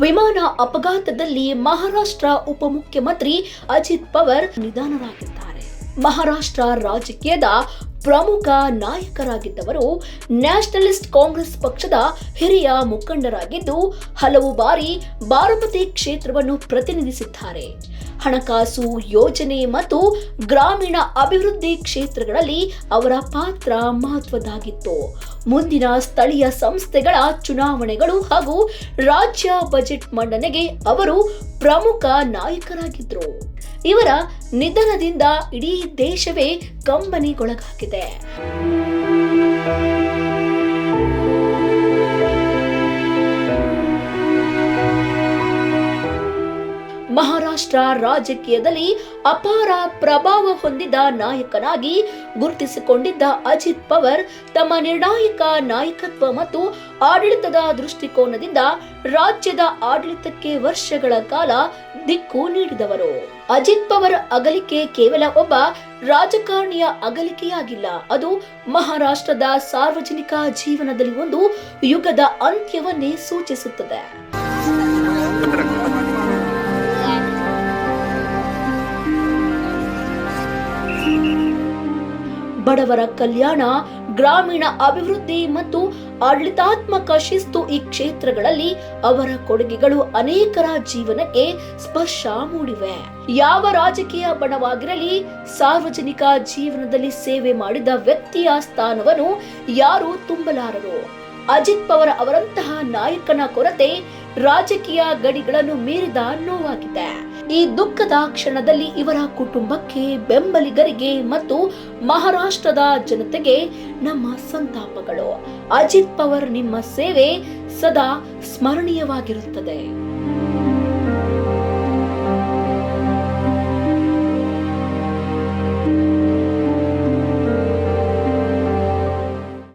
ವಿಮಾನ ಅಪಘಾತದಲ್ಲಿ ಮಹಾರಾಷ್ಟ್ರ ಉಪಮುಖ್ಯಮಂತ್ರಿ ಅಜಿತ್ ಪವಾರ್ ನಿಧನರಾಗಿದ್ದಾರೆ. ಮಹಾರಾಷ್ಟ್ರ ರಾಜಕೀಯದ ಪ್ರಮುಖ ನಾಯಕರಾಗಿದ್ದವರು ನ್ಯಾಷನಲಿಸ್ಟ್ ಕಾಂಗ್ರೆಸ್ ಪಕ್ಷದ ಹಿರಿಯ ಮುಖಂಡರಾಗಿದ್ದು ಹಲವು ಬಾರಿ ಬಾರಾಮತಿ ಕ್ಷೇತ್ರವನ್ನು ಪ್ರತಿನಿಧಿಸಿದ್ದಾರೆ. ಹಣಕಾಸು ಯೋಜನೆ ಮತ್ತು ಗ್ರಾಮೀಣ ಅಭಿವೃದ್ಧಿ ಕ್ಷೇತ್ರಗಳಲ್ಲಿ ಅವರ ಪಾತ್ರ ಮಹತ್ವದ್ದಾಗಿತ್ತು. ಮುಂದಿನ ಸ್ಥಳೀಯ ಸಂಸ್ಥೆಗಳ ಚುನಾವಣೆಗಳು ಹಾಗೂ ರಾಜ್ಯ ಬಜೆಟ್ ಮಂಡನೆಗೆ ಅವರು ಪ್ರಮುಖ ನಾಯಕರಾಗಿದ್ದರು ಇವರ ನಿಧನದಿಂದ ಇಡೀ ದೇಶವೇ ಕಂಬನಿಗೊಳಗಾಗಿದೆ. ಮಹಾರಾಷ್ಟ್ರ ರಾಜಕೀಯದಲ್ಲಿ ಅಪಾರ ಪ್ರಭಾವ ಹೊಂದಿದ ನಾಯಕನಾಗಿ ಗುರುತಿಸಿಕೊಂಡಿದ್ದ ಅಜಿತ್ ಪವರ್ ತಮ್ಮ ನಿರ್ಣಾಯಕ ನಾಯಕತ್ವ ಮತ್ತು ಆಡಳಿತದ ದೃಷ್ಟಿಕೋನದಿಂದ ರಾಜ್ಯದ ಆಡಳಿತಕ್ಕೆ ವರ್ಷಗಳ ಕಾಲ ದಿಕ್ಕು ನೀಡಿದವರು. ಅಜಿತ್ ಪವರ್ ಅಗಲಿಕೆ ಕೇವಲ ಒಬ್ಬ ರಾಜಕಾರಣಿಯ ಅಗಲಿಕೆಯಾಗಿಲ್ಲ. ಅದು ಮಹಾರಾಷ್ಟ್ರದ ಸಾರ್ವಜನಿಕ ಜೀವನದಲ್ಲಿ ಒಂದು ಯುಗದ ಅಂತ್ಯವನ್ನೇ ಸೂಚಿಸುತ್ತದೆ. ಬಡವರ ಕಲ್ಯಾಣ, ಗ್ರಾಮೀಣ ಅಭಿವೃದ್ಧಿ ಮತ್ತು ಆಡಳಿತಾತ್ಮಕ ಶಿಸ್ತು ಈ ಕ್ಷೇತ್ರಗಳಲ್ಲಿ ಅವರ ಕೊಡುಗೆಗಳು ಅನೇಕರ ಜೀವನಕ್ಕೆ ಸ್ಪರ್ಶ ಮೂಡಿವೆ. ಯಾವ ರಾಜಕೀಯ ಬಣವಾಗಿರಲಿ, ಸಾರ್ವಜನಿಕ ಜೀವನದಲ್ಲಿ ಸೇವೆ ಮಾಡಿದ ವ್ಯಕ್ತಿಯ ಸ್ಥಾನವನ್ನು ಯಾರು ತುಂಬಲಾರರು. ಅಜಿತ್ ಪವರ್ ಅವರಂತಹ ನಾಯಕನ ಕೊರತೆ ರಾಜಕೀಯ ಗಡಿಗಳನ್ನು ಮೀರಿದ ನೋವಾಗಿದೆ. ಈ ದುಃಖದ ಕ್ಷಣದಲ್ಲಿ ಇವರ ಕುಟುಂಬಕ್ಕೆ ಬೆಂಬಲಿಗರಿಗೆ ಮತ್ತು ಮಹಾರಾಷ್ಟ್ರದ ಜನತೆಗೆ ನಮ್ಮ ಸಂತಾಪಗಳು. ಅಜಿತ್ ಪವರ್ ನಿಮ್ಮ ಸೇವೆ ಸದಾ ಸ್ಮರಣೀಯವಾಗಿರುತ್ತದೆ.